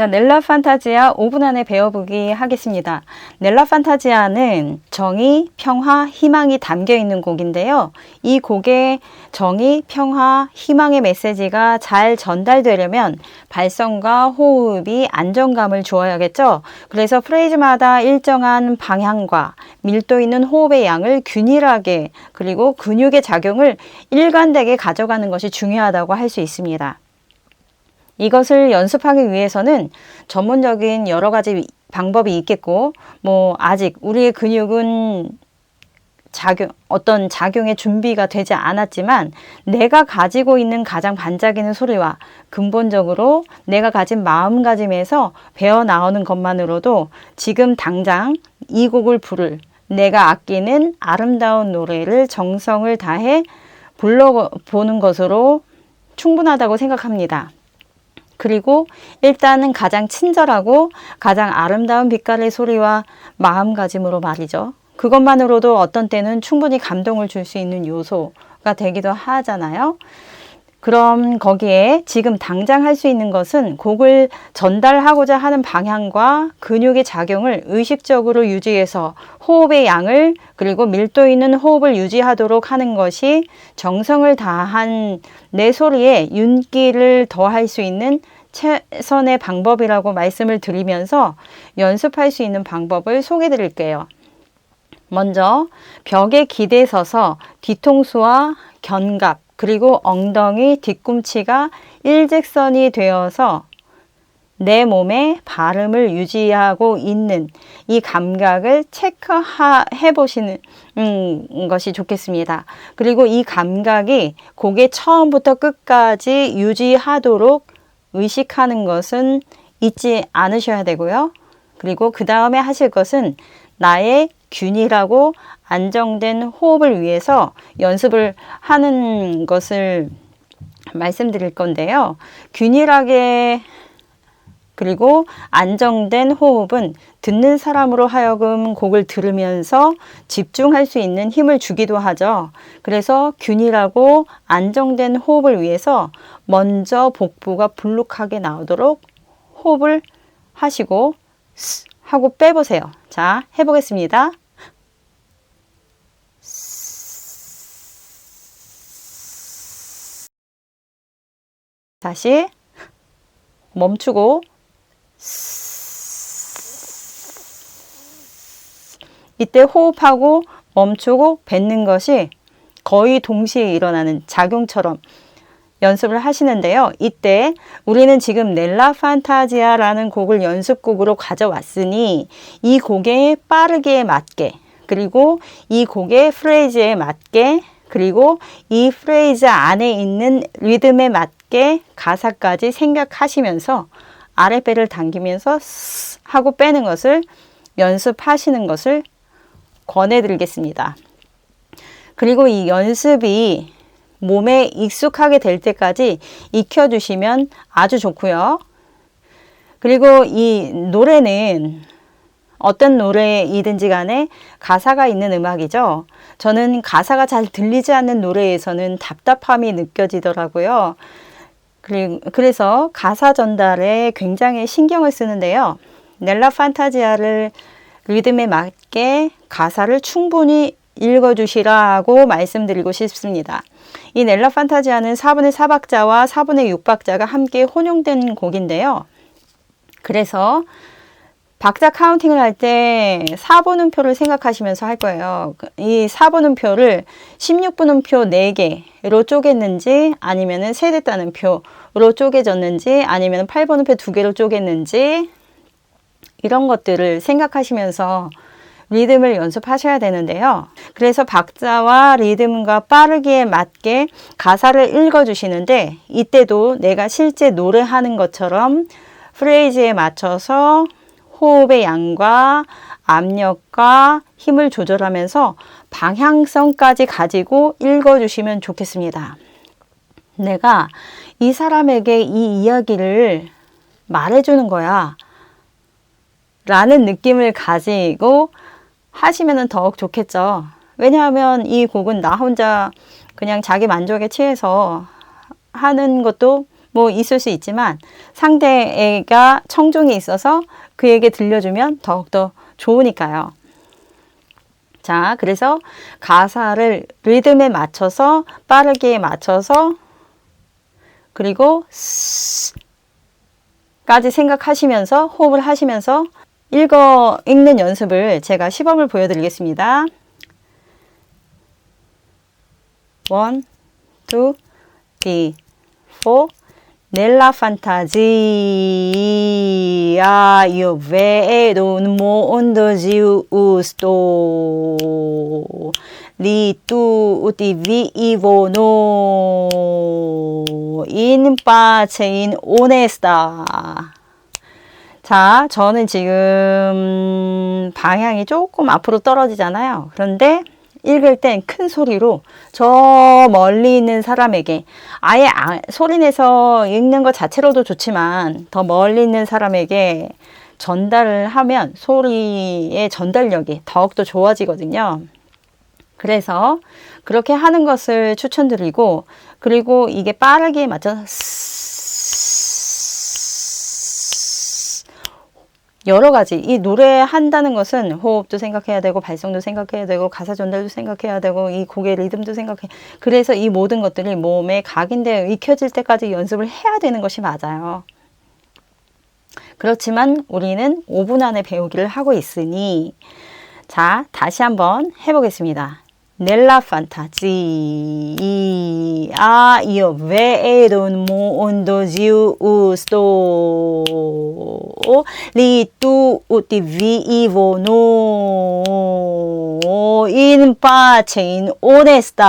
자, 넬라 판타지아 5분 안에 배워보기 하겠습니다. 넬라 판타지아는 정의, 평화, 희망이 담겨 있는 곡인데요. 이 곡에 정의, 평화, 희망의 메시지가 잘 전달되려면 발성과 호흡이 안정감을 주어야겠죠. 그래서 프레이즈마다 일정한 방향과 밀도 있는 호흡의 양을 균일하게 그리고 근육의 작용을 일관되게 가져가는 것이 중요하다고 할 수 있습니다. 이것을 연습하기 위해서는 전문적인 여러 가지 방법이 있겠고, 뭐, 아직 우리의 근육은 작용, 어떤 작용의 준비가 되지 않았지만, 내가 가지고 있는 가장 반짝이는 소리와 근본적으로 내가 가진 마음가짐에서 배어 나오는 것만으로도 지금 당장 이 곡을 부를 내가 아끼는 아름다운 노래를 정성을 다해 불러보는 것으로 충분하다고 생각합니다. 그리고 일단은 가장 친절하고 가장 아름다운 빛깔의 소리와 마음가짐으로 말이죠. 그것만으로도 어떤 때는 충분히 감동을 줄 수 있는 요소가 되기도 하잖아요. 그럼 거기에 지금 당장 할 수 있는 것은 곡을 전달하고자 하는 방향과 근육의 작용을 의식적으로 유지해서 호흡의 양을 그리고 밀도 있는 호흡을 유지하도록 하는 것이 정성을 다한 내 소리에 윤기를 더할 수 있는 최선의 방법이라고 말씀을 드리면서 연습할 수 있는 방법을 소개해 드릴게요. 먼저 벽에 기대 서서 뒤통수와 견갑 그리고 ong덩이 뒤꿈치가 일직선이 되어서 내 몸의 발음을 유지하고 있는 이 감각을 체크해 보시는 음, 것이 좋겠습니다. 그리고 이 감각이 곡의 처음부터 끝까지 유지하도록 의식하는 것은 잊지 않으셔야 되고요. 그리고 그 다음에 하실 것은 나의 균일하고 안정된 호흡을 위해서 연습을 하는 것을 말씀드릴 건데요. 균일하게 그리고 안정된 호흡은 듣는 사람으로 하여금 곡을 들으면서 집중할 수 있는 힘을 주기도 하죠. 그래서 균일하고 안정된 호흡을 위해서 먼저 복부가 불룩하게 나오도록 호흡을 하시고 하고 빼보세요. 자, 해보겠습니다. 다시 멈추고 이때 호흡하고 멈추고 뱉는 것이 거의 동시에 일어나는 작용처럼 연습을 하시는데요. 이때 우리는 지금 넬라 판타지아라는 곡을 연습곡으로 가져왔으니 이 곡에 빠르게 맞게 그리고 이 곡의 프레이즈에 맞게 그리고 이 프레이즈 안에 있는 리듬에 맞게 가사까지 생각하시면서 아랫배를 당기면서 하고 빼는 것을 연습하시는 것을 권해드리겠습니다. 그리고 이 연습이 몸에 익숙하게 될 때까지 익혀주시면 아주 좋고요. 그리고 이 노래는 어떤 노래이든지 간에 가사가 있는 음악이죠. 저는 가사가 잘 들리지 않는 노래에서는 답답함이 느껴지더라고요. 그래서 가사 전달에 굉장히 신경을 쓰는데요. 넬라 판타지아를 리듬에 맞게 가사를 충분히 읽어주시라고 말씀드리고 싶습니다. 이 넬라 판타지아는 4분의 4박자와 4분의 6박자가 함께 혼용된 곡인데요. 그래서 박자 카운팅을 할 때 4분음표를 생각하시면서 할 거예요. 이 4분음표를 16분음표 4개로 쪼갰는지 아니면 세됐다는 표로 쪼개졌는지 아니면 8분음표 2개로 쪼갰는지 이런 것들을 생각하시면서 리듬을 연습하셔야 되는데요. 그래서 박자와 리듬과 빠르게 맞게 가사를 읽어주시는데 이때도 내가 실제 노래하는 것처럼 프레이즈에 맞춰서 호흡의 양과 압력과 힘을 조절하면서 방향성까지 가지고 읽어주시면 좋겠습니다. 내가 이 사람에게 이 이야기를 말해주는 거야. 라는 느낌을 가지고 하시면 더욱 좋겠죠. 왜냐하면 이 곡은 나 혼자 그냥 자기 만족에 취해서 하는 것도 뭐 있을 수 있지만 상대가 청중이 있어서 그에게 들려주면 더욱더 좋으니까요. 자, 그래서 가사를 리듬에 맞춰서 빠르게 맞춰서 그리고 까지 생각하시면서 호흡을 하시면서 읽어 읽는 연습을 제가 시범을 보여드리겠습니다. 원, 투, 디, 포. Fantasia io vedo un mondo giusto lì tutti vivono in pace in onestà 자, 저는 지금 방향이 조금 앞으로 떨어지잖아요. 그런데 읽을 땐 큰 소리로 저 멀리 있는 사람에게 아예 아, 소리 내서 읽는 것 자체로도 좋지만 더 멀리 있는 사람에게 전달을 하면 소리의 전달력이 더욱더 좋아지거든요. 그래서 그렇게 하는 것을 추천드리고 그리고 이게 빠르게 맞춰서 여러 가지 이 노래 한다는 것은 호흡도 생각해야 되고 발성도 생각해야 되고 가사 전달도 생각해야 되고 이 곡의 리듬도 생각해 그래서 이 모든 것들이 몸에 각인되어 익혀질 때까지 연습을 해야 되는 것이 맞아요. 그렇지만 우리는 5분 안에 배우기를 하고 있으니 자 다시 한번 해보겠습니다. Nella fantasia io vedo un mondo giusto lì tutti vivono in pace in onestà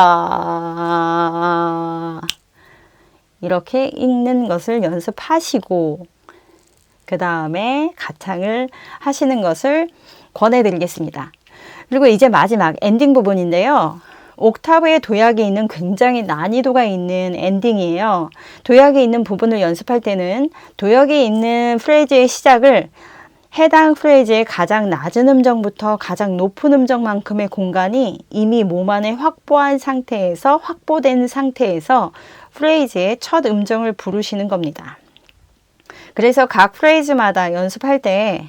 이렇게 읽는 것을 연습하시고 그 다음에 가창을 하시는 것을 권해드리겠습니다. 그리고 이제 마지막 엔딩 부분인데요. 옥타브의 도약이 있는 굉장히 난이도가 있는 엔딩이에요. 도약이 있는 부분을 연습할 때는 도약이 있는 프레이즈의 시작을 해당 프레이즈의 가장 낮은 음정부터 가장 높은 음정만큼의 공간이 이미 몸 안에 확보한 상태에서 확보된 상태에서 프레이즈의 첫 음정을 부르시는 겁니다. 그래서 각 프레이즈마다 연습할 때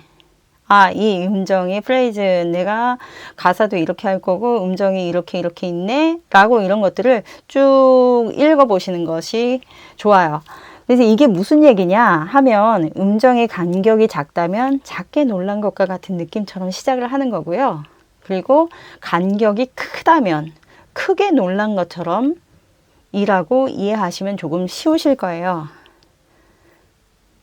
아, 이 음정의 프레이즈 내가 가사도 이렇게 할 거고 음정이 이렇게 이렇게 있네 라고 이런 것들을 쭉 읽어 보시는 것이 좋아요. 그래서 이게 무슨 얘기냐 하면 음정의 간격이 작다면 작게 놀란 것과 같은 느낌처럼 시작을 하는 거고요. 그리고 간격이 크다면 크게 놀란 것처럼 이라고 이해하시면 조금 쉬우실 거예요.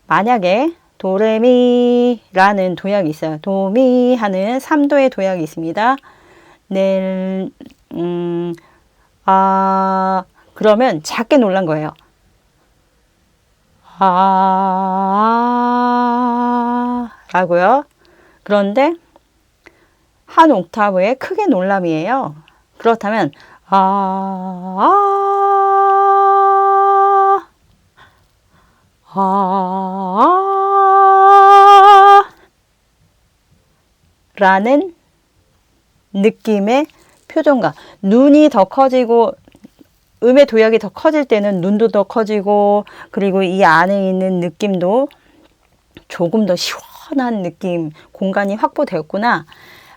만약에 도레미라는 도약이 있어요. 도미 하는 3도의 도약이 있습니다. 넬, 음, 아, 그러면 작게 놀란 거예요. 아, 라고요. 그런데 한 옥타브에 크게 놀람이에요. 그렇다면, 아, 아, 아, 라는 느낌의 표정과 눈이 더 커지고 음의 도약이 더 커질 때는 눈도 더 커지고 그리고 이 안에 있는 느낌도 조금 더 시원한 느낌 공간이 확보되었구나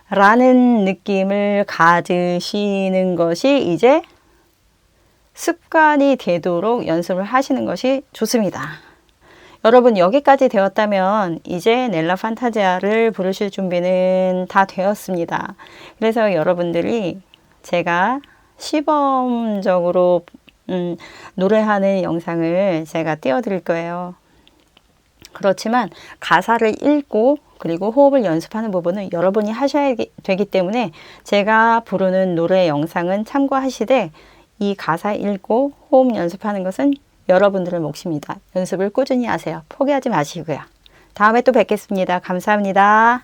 라는 느낌을 가지시는 것이 이제 습관이 되도록 연습을 하시는 것이 좋습니다. 여러분 여기까지 되었다면 이제 넬라 판타지아를 부르실 준비는 다 되었습니다. 그래서 여러분들이 제가 시범적으로 음, 노래하는 영상을 제가 띄워드릴 거예요. 그렇지만 가사를 읽고 그리고 호흡을 연습하는 부분은 여러분이 하셔야 되기 때문에 제가 부르는 노래 영상은 참고하시되 이 가사 읽고 호흡 연습하는 것은 여러분들의 몫입니다. 연습을 꾸준히 하세요. 포기하지 마시고요. 다음에 또 뵙겠습니다. 감사합니다.